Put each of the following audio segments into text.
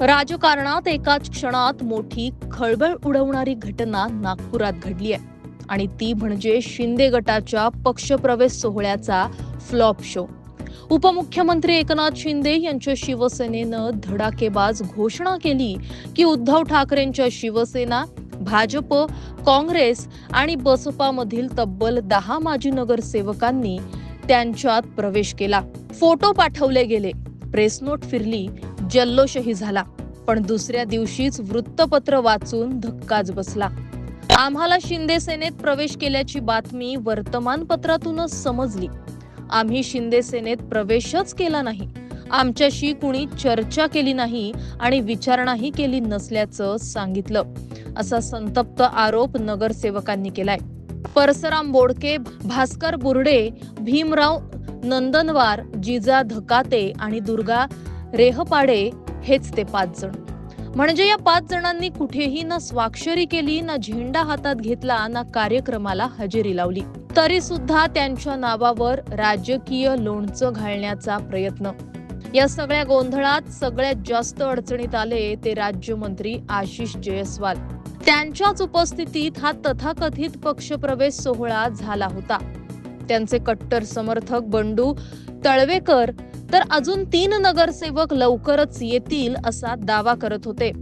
राजकारणात एकाच क्षणात मोठी खळबळ उडवणारी घटना नागपुरात घडली आहे. आणि ती म्हणजे शिंदे गटाच्या पक्षप्रवेश सोहळ्याचा फ्लॉप शो. उपमुख्यमंत्री एकनाथ शिंदे यांच्या शिवसेनेनं धडाकेबाज घोषणा केली की उद्धव ठाकरेंच्या शिवसेना भाजप काँग्रेस आणि बसपामधील तब्बल दहा माजी नगरसेवकांनी त्यांच्यात प्रवेश केला. फोटो पाठवले गेले. प्रेस नोट फिरली. जल्लोषही झाला. पण दुसऱ्या दिवशीच वृत्तपत्र वाचून धक्काच बसला. आम्हाला शिंदे सेनेत प्रवेश केल्याची बातमी वर्तमानपत्रातूनच समजली. आम्ही शिंदे सेनेत प्रवेशच केला नाही. आमच्याशी कुणी चर्चा केली नाही आणि विचारणाही केली नसल्याचं सांगितलं असा संतप्त आरोप नगरसेवकांनी केलाय. परसराम बोडके भास्कर बुर्डे भीमराव नंदनवार जिजा धकाते आणि दुर्गा रेहपाडे हेच ते पाच जण. म्हणजे या पाच जणांनी कुठेही ना स्वाक्षरी केली ना झेंडा हातात घेतला ना कार्यक्रमाला हजेरी लावली. तरी सुद्धा त्यांच्या नावावर राजकीय लोणचं घालण्याचा प्रयत्न. या सगळ्या गोंधळात सगळ्यात जास्त अडचणीत आले ते राज्यमंत्री आशिष जयस्वाल. त्यांच्याच उपस्थितीत हा तथाकथित पक्षप्रवेश सोहळा झाला होता. त्यांचे कट्टर समर्थक बंडू तळवेकर तर अजून तीन नगरसेवक लवकरच येतील असा दावा करत होते.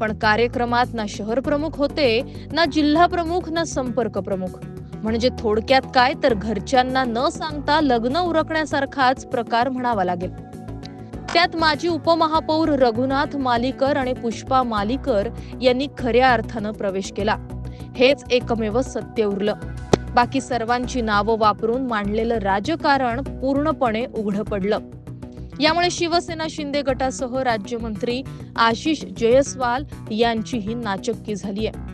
पण कार्यक्रमात ना शहर प्रमुख होते ना जिल्हा प्रमुख ना संपर्क प्रमुख. म्हणजे थोडक्यात काय तर घरच्यांना न सांगता लग्न उरकण्यासारखाच प्रकार म्हणावा लागेल. त्यात माजी उपमहापौर रघुनाथ मालीकर आणि पुष्पा मालीकर यांनी खऱ्या अर्थानं प्रवेश केला. हेच एकमेव सत्य उरलं. बाकी सर्वांची नावं वापरून मांडलेलं राजकारण पूर्णपणे उघडं पडलं. यामुळे शिवसेना शिंदे गटासह राज्यमंत्री आशिष जयस्वाल यांचीही नाचक्की झाली आहे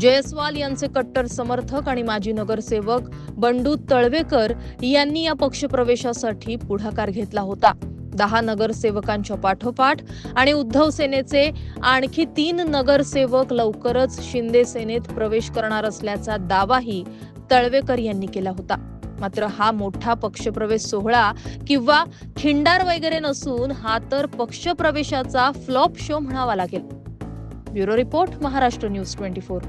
जयस्वाल यांचे कट्टर समर्थक आणि माजी नगरसेवक बंडू तळवेकर यांनी या पक्षप्रवेशासाठी पुढाकार घेतला होता. दहा नगरसेवकांच्या पाठोपाठ आणि उद्धव सेनेचे आणखी तीन नगरसेवक लवकरच शिंदे सेनेत प्रवेश करणार असल्याचा दावाही तळवेकर यांनी केला होता. मात्र हा मोठा पक्षप्रवेश सोहळा किंवा खिंडार वगैरे नसून हा तर पक्षप्रवेशाचा फ्लॉप शो म्हणावा लागेल. Bureau report Maharashtra news twenty four.